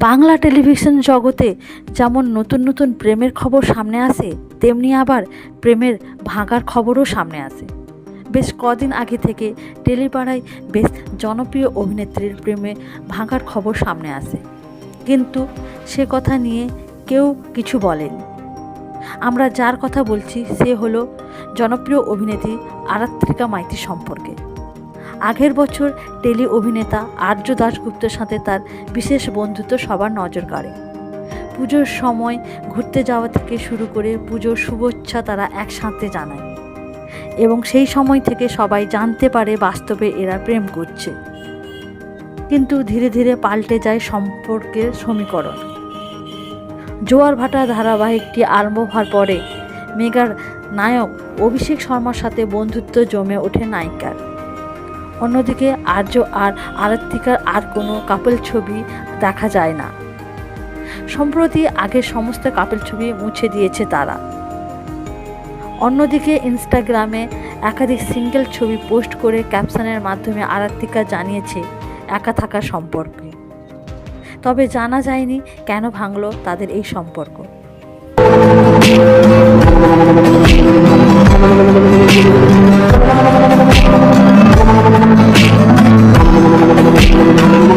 Bangla television জগতে যেমন নতুন নতুন প্রেমের খবর সামনে আসে, তেমনি আবার প্রেমের ভাঙার খবরও সামনে আসে। বেশ কদিন আগে থেকে টেলিপাড়ায় বেশ জনপ্রিয় অভিনেত্রীর প্রেমে ভাঙার খবর সামনে আসে। কিন্তু সে কথা নিয়ে কেউ কিছু বলেনি। আমরা যার কথা বলছি সে হলো জনপ্রিয় অভিনেত্রী আরাত্রিকা মাইতি সম্পর্কে। আগের বছর টেলি অভিনেতা আর্য দাশগুপ্তের সাথে তার বিশেষ বন্ধুত্ব সবার নজর কাড়ে। পুজোর সময় ঘুরতে যাওয়া থেকে শুরু করে পুজোর শুভেচ্ছা তারা একসাথে জানায় এবং সেই সময় থেকে সবাই জানতে পারে বাস্তবে এরা প্রেম করছে। কিন্তু ধীরে ধীরে পাল্টে যায় সম্পর্কের সমীকরণ। জোয়ার ভাটা ধারাবাহিকটি আরম্ভ হওয়ার পরে মেগার নায়ক অভিষেক শর্মার সাথে বন্ধুত্ব জমে ওঠে নায়িকার। অন্যদিকে আর্য আর আরাত্মিকার আর কোনো কাপল ছবি দেখা যায় না। সম্প্রতি আগের সমস্ত কাপল ছবি মুছে দিয়েছে তারা। অন্যদিকে ইনস্টাগ্রামে একাধিক সিঙ্গেল ছবি পোস্ট করে ক্যাপশনের মাধ্যমে আরাত্মিকা জানিয়েছে একা থাকার সম্পর্কে। তবে জানা যায়নি কেন ভাঙলো তাদের এই সম্পর্ক।